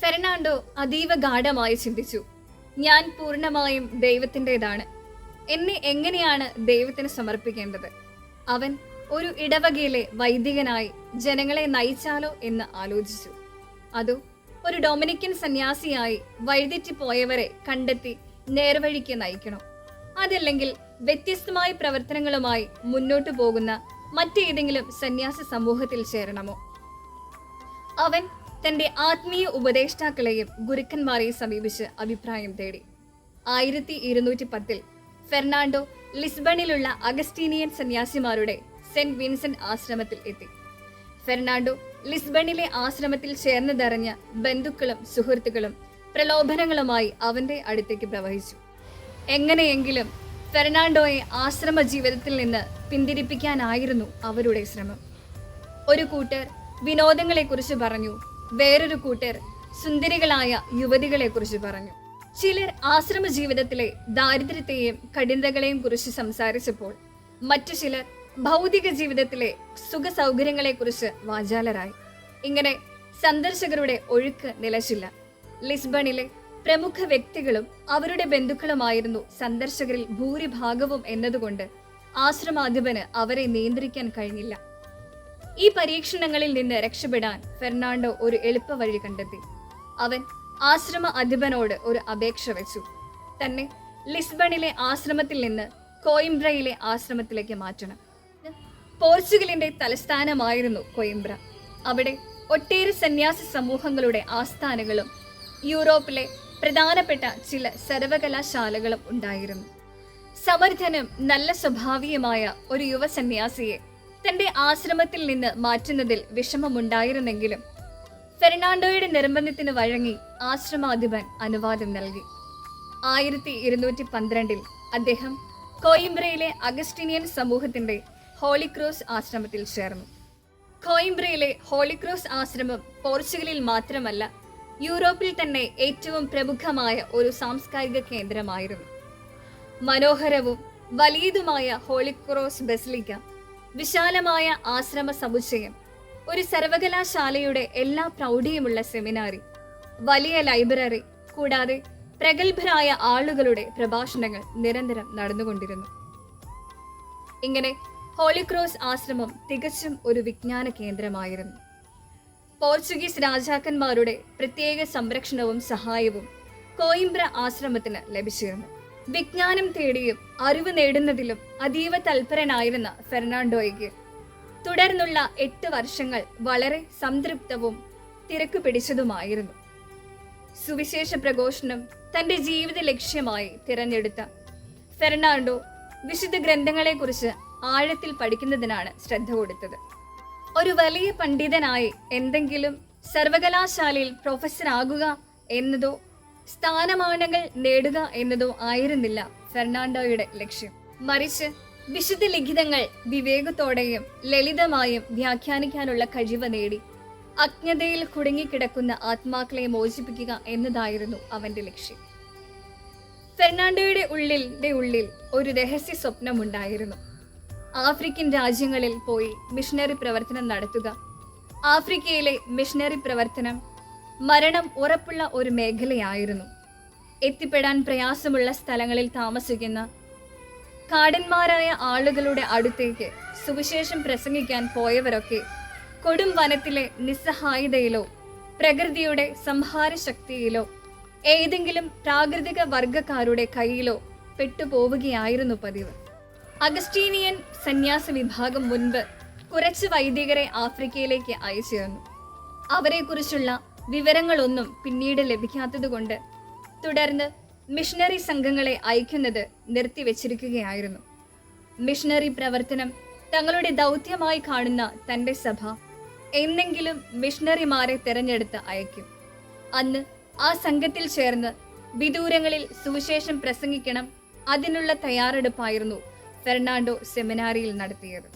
Fernando അതീവ ഗാഠമായി ചിന്തിച്ചു. ഞാൻ പൂർണമായും ദൈവത്തിന്റെതാണ്. എന്നെ എങ്ങനെയാണ് ദൈവത്തിന് സമർപ്പിക്കേണ്ടത്? അവൻ ഒരു ഇടവകയിലെ വൈദികനായി ജനങ്ങളെ നയിച്ചാലോ എന്ന് ആലോചിച്ചു. അതോ ഒരു ഡൊമിനിക്കൻ സന്യാസിയായി വഴിതെറ്റിപ്പോയവരെ കണ്ടെത്തി നേർവഴിക്ക് നയിക്കണം? അതല്ലെങ്കിൽ വ്യത്യസ്തമായ പ്രവർത്തനങ്ങളുമായി മുന്നോട്ടു പോകുന്ന മറ്റേതെങ്കിലും സന്യാസി സമൂഹത്തിൽ ചേരണമോ? അവൻ തന്റെ ആത്മീയ ഉപദേഷ്ടാക്കളെയും ഗുരുക്കന്മാരെയും സമീപിച്ച് അഭിപ്രായം തേടി. ആയിരത്തി ഇരുന്നൂറ്റി പത്തിൽ ഫെർണാണ്ടോ ലിസ്ബണിലുള്ള അഗസ്റ്റീനിയൻ സന്യാസിമാരുടെ സെന്റ് വിൻസെന്റ് ആശ്രമത്തിൽ എത്തി. ഫെർണാണ്ടോ ലിസ്ബണിലെ ആശ്രമത്തിൽ ചേർന്നതറിഞ്ഞ ബന്ധുക്കളും സുഹൃത്തുക്കളും പ്രലോഭനങ്ങളുമായി അവന്റെ അടുത്തേക്ക് പ്രവഹിച്ചു. എങ്ങനെയെങ്കിലും ഫെർണാണ്ടോയെ ആശ്രമ ജീവിതത്തിൽ നിന്ന് പിന്തിരിപ്പിക്കാനായിരുന്നു അവരുടെ ശ്രമം. ഒരു കൂട്ടർ വിനോദങ്ങളെക്കുറിച്ച് പറഞ്ഞു വേറൊരു കൂട്ടർ സുന്ദരികളായ യുവതികളെക്കുറിച്ച് പറഞ്ഞു. ചിലർ ആശ്രമ ജീവിതത്തിലെ ദാരിദ്ര്യത്തെയും കഠിനതകളെയും കുറിച്ച് സംസാരിച്ചപ്പോൾ മറ്റു ചിലർ ഭൗതിക ജീവിതത്തിലെ സുഖ സൗകര്യങ്ങളെക്കുറിച്ച് വാചാലരായി. ഇങ്ങനെ സന്ദർശകരുടെ ഒഴുക്ക് നിലച്ചില്ല. ലിസ്ബണിലെ പ്രമുഖ വ്യക്തികളും അവരുടെ ബന്ധുക്കളുമായിരുന്നു സന്ദർശകരിൽ ഭൂരിഭാഗവും എന്നതുകൊണ്ട് ആശ്രമാധിപന് അവരെ നിയന്ത്രിക്കാൻ കഴിഞ്ഞില്ല. ഈ പരീക്ഷണങ്ങളിൽ നിന്ന് രക്ഷപ്പെടാൻ ഫെർണാണ്ടോ ഒരു എളുപ്പ വഴി കണ്ടെത്തി. അവൻ ആശ്രമ അധിപനോട് ഒരു അപേക്ഷ വെച്ചു. തന്നെ ലിസ്ബണിലെ ആശ്രമത്തിൽ നിന്ന് കോയിംബ്രയിലെ ആശ്രമത്തിലേക്ക് മാറ്റണം. പോർച്ചുഗലിന്റെ തലസ്ഥാനമായിരുന്നു കോയിംബ്ര. അവിടെ ഒട്ടേറെ സന്യാസി സമൂഹങ്ങളുടെ ആസ്ഥാനങ്ങളും യൂറോപ്പിലെ പ്രധാനപ്പെട്ട ചില സർവകലാശാലകളും ഉണ്ടായിരുന്നു. സമർത്ഥനും നല്ല സ്വഭാവിയുമായ ഒരു യുവ സന്യാസിയെ തന്റെ ആശ്രമത്തിൽ നിന്ന് മാറ്റുന്നതിൽ വിഷമമുണ്ടായിരുന്നെങ്കിലും ഫെർണാണ്ടോയുടെ നിർബന്ധത്തിന് വഴങ്ങി ആശ്രമാധിപൻ അനുവാദം നൽകി. ആയിരത്തി ഇരുന്നൂറ്റി പന്ത്രണ്ടിൽ അദ്ദേഹം കോയിംബ്രയിലെ അഗസ്റ്റിനിയൻ സമൂഹത്തിന്റെ ഹോളിക്രോസ് ആശ്രമത്തിൽ ചേർന്നു. കോയിംബ്രയിലെ ഹോളിക്രോസ് ആശ്രമം പോർച്ചുഗലിൽ മാത്രമല്ല യൂറോപ്പിൽ തന്നെ ഏറ്റവും പ്രമുഖമായ ഒരു സാംസ്കാരിക കേന്ദ്രമായിരുന്നു. മനോഹരവും വലിയതുമായ ഹോളിക്രോസ് ബസിലിക്ക വിശാലമായ ആശ്രമ സമുച്ചയം ഒരു സർവകലാശാലയുടെ എല്ലാ പ്രൗഢിയുമുള്ള സെമിനാറി വലിയ ലൈബ്രറി കൂടാതെ പ്രഗത്ഭരായ ആളുകളുടെ പ്രഭാഷണങ്ങൾ നിരന്തരം നടന്നുകൊണ്ടിരുന്നു. ഇങ്ങനെ ഹോളിക്രോസ് ആശ്രമം തികച്ചും ഒരു വിജ്ഞാന കേന്ദ്രമായിരുന്നു. പോർച്ചുഗീസ് രാജാക്കന്മാരുടെ പ്രത്യേക സംരക്ഷണവും സഹായവും കോയിംബ്ര ആശ്രമത്തിന് ലഭിച്ചിരുന്നു. വിജ്ഞാനം തേടിയും അറിവ് നേടുന്നതിലും അതീവ തൽപരനായിരുന്ന ഫെർണാണ്ടോയ്ക്ക്. തുടർന്നുള്ള എട്ട് വർഷങ്ങൾ വളരെ സംതൃപ്തവും തിരക്ക് പിടിച്ചതുമായിരുന്നു. സുവിശേഷ പ്രഘോഷണം തന്റെ ജീവിത ലക്ഷ്യമായി തിരഞ്ഞെടുത്ത ഫെർണാണ്ടോ വിശുദ്ധ ഗ്രന്ഥങ്ങളെക്കുറിച്ച് ആഴത്തിൽ പഠിക്കുന്നതിനാണ് ശ്രദ്ധ കൊടുത്തത്. ഒരു വലിയ പണ്ഡിതനായി എന്തെങ്കിലും സർവകലാശാലയിൽ പ്രൊഫസറാകുക എന്നതോ സ്ഥാനമാനങ്ങൾ നേടുക എന്നതോ ആയിരുന്നില്ല ഫെർണാണ്ടോയുടെ ലക്ഷ്യം. മറിച്ച് വിശുദ്ധ ലിഖിതങ്ങൾ വിവേകത്തോടെയും ലളിതമായും വ്യാഖ്യാനിക്കാനുള്ള കഴിവ് നേടി. അജ്ഞതയിൽ കുടുങ്ങിക്കിടക്കുന്ന ആത്മാക്കളെ മോചിപ്പിക്കുക എന്നതായിരുന്നു അവന്റെ ലക്ഷ്യം. ഫെർണാണ്ടോയുടെ ഉള്ളിന്റെ ഉള്ളിൽ ഒരു രഹസ്യ സ്വപ്നമുണ്ടായിരുന്നു. ആഫ്രിക്കൻ രാജ്യങ്ങളിൽ പോയി മിഷണറി പ്രവർത്തനം നടത്തുക. ആഫ്രിക്കയിലെ മിഷണറി പ്രവർത്തനം മരണം ഉറപ്പുള്ള ഒരു മേഖലയായിരുന്നു. എത്തിപ്പെടാൻ പ്രയാസമുള്ള സ്ഥലങ്ങളിൽ താമസിക്കുന്ന കാടന്മാരായ ആളുകളുടെ അടുത്തേക്ക് സുവിശേഷം പ്രസംഗിക്കാൻ പോയവരൊക്കെ കൊടും വനത്തിലെ നിസ്സഹായതയിലോ പ്രകൃതിയുടെ സംഹാരശക്തിയിലോ ഏതെങ്കിലും പ്രാകൃതിക വർഗക്കാരുടെ കയ്യിലോ പെട്ടുപോവുകയായിരുന്നു പതിവ്. അഗസ്റ്റീനിയൻ സന്യാസ വിഭാഗം മുൻപ് കുറച്ച് വൈദികരെ ആഫ്രിക്കയിലേക്ക് അയച്ചിരുന്നു അവരെക്കുറിച്ചുള്ള വിവരങ്ങളൊന്നും പിന്നീട് ലഭിക്കാത്തതുകൊണ്ട് തുടർന്ന് മിഷണറി സംഘങ്ങളെ അയക്കുന്നത് നിർത്തിവെച്ചിരിക്കുകയായിരുന്നു. മിഷണറി പ്രവർത്തനം തങ്ങളുടെ ദൗത്യമായി കാണുന്ന തന്റെ സഭ എന്നെങ്കിലും മിഷണറിമാരെ തിരഞ്ഞെടുത്ത് അയക്കും. അന്ന് ആ സംഘത്തിൽ ചേർന്ന് വിദൂരങ്ങളിൽ സുവിശേഷം പ്രസംഗിക്കണം അതിനുള്ള തയ്യാറെടുപ്പായിരുന്നു ഫെർണാണ്ടോ സെമിനാരിയിൽ നടത്തിയത്.